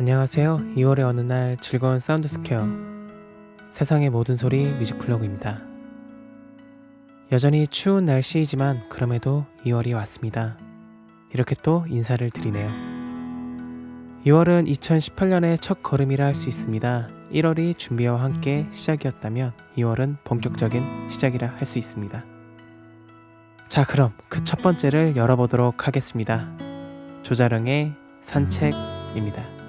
안녕하세요. 2월의 어느 날 즐거운 사운드 스퀘어 세상의 모든 소리 뮤직 플러그입니다. 여전히 추운 날씨이지만 그럼에도 2월이 왔습니다. 이렇게 또 인사를 드리네요. 2월은 2018년의 첫 걸음이라 할 수 있습니다. 1월이 준비와 함께 시작이었다면 2월은 본격적인 시작이라 할 수 있습니다. 자, 그럼 그 첫 번째를 열어보도록 하겠습니다. 조자령의 산책입니다.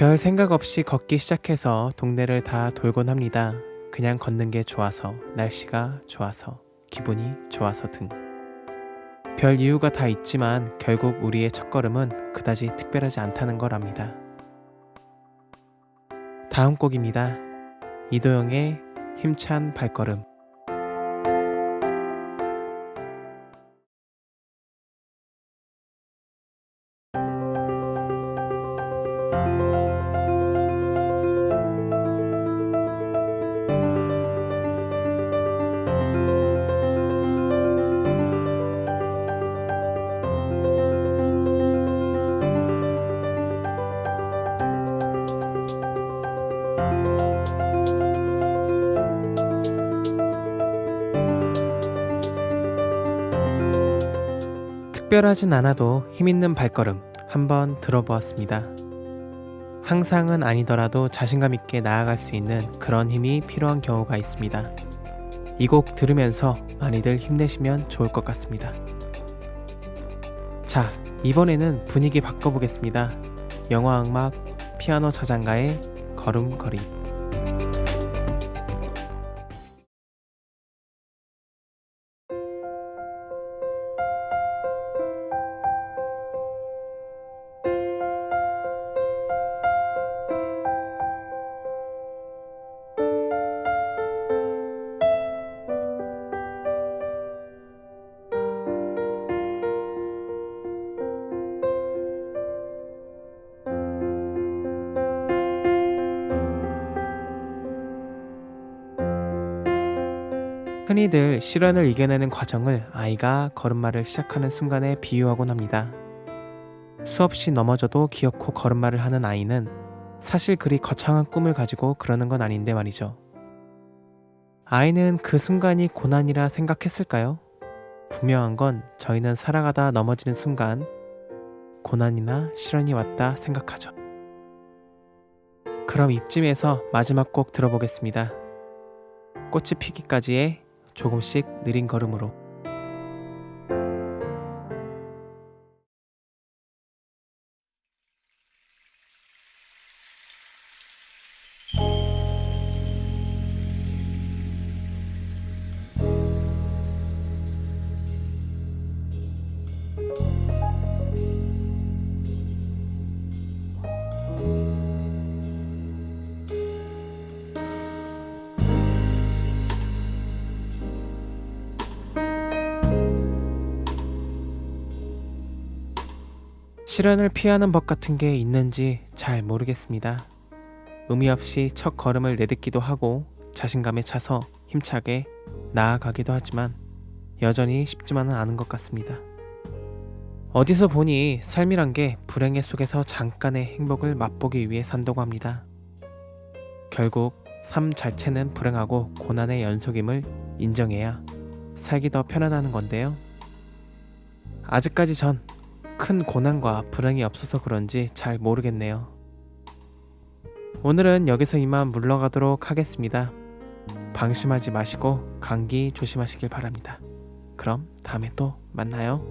별 생각 없이 걷기 시작해서 동네를 다 돌곤 합니다. 그냥 걷는 게 좋아서, 날씨가 좋아서, 기분이 좋아서 등. 별 이유가 다 있지만 결국 우리의 첫걸음은 그다지 특별하지 않다는 걸 압니다. 다음 곡입니다. 이도영의 힘찬 발걸음. 특별하진 않아도 힘있는 발걸음 한번 들어보았습니다. 항상은 아니더라도 자신감 있게 나아갈 수 있는 그런 힘이 필요한 경우가 있습니다. 이 곡 들으면서 많이들 힘내시면 좋을 것 같습니다. 자, 이번에는 분위기 바꿔보겠습니다. 영화 음악 피아노 자장가의 걸음걸이. 흔히들 시련을 이겨내는 과정을 아이가 걸음마를 시작하는 순간에 비유하곤 합니다. 수없이 넘어져도 기어코 걸음마를 하는 아이는 사실 그리 거창한 꿈을 가지고 그러는 건 아닌데 말이죠. 아이는 그 순간이 고난이라 생각했을까요? 분명한 건 저희는 살아가다 넘어지는 순간 고난이나 시련이 왔다 생각하죠. 그럼 이쯤에서 마지막 곡 들어보겠습니다. 꽃이 피기까지의 조금씩 느린 걸음으로 시련을 피하는 법 같은 게 있는지 잘 모르겠습니다. 의미 없이 첫 걸음을 내딛기도 하고 자신감에 차서 힘차게 나아가기도 하지만 여전히 쉽지만은 않은 것 같습니다. 어디서 보니 삶이란 게 불행의 속에서 잠깐의 행복을 맛보기 위해 산다고 합니다. 결국 삶 자체는 불행하고 고난의 연속임을 인정해야 살기 더 편안하는 건데요. 아직까지 전 큰 고난과 불행이 없어서 그런지 잘 모르겠네요. 오늘은 여기서 이만 물러가도록 하겠습니다. 방심하지 마시고 감기 조심하시길 바랍니다. 그럼 다음에 또 만나요.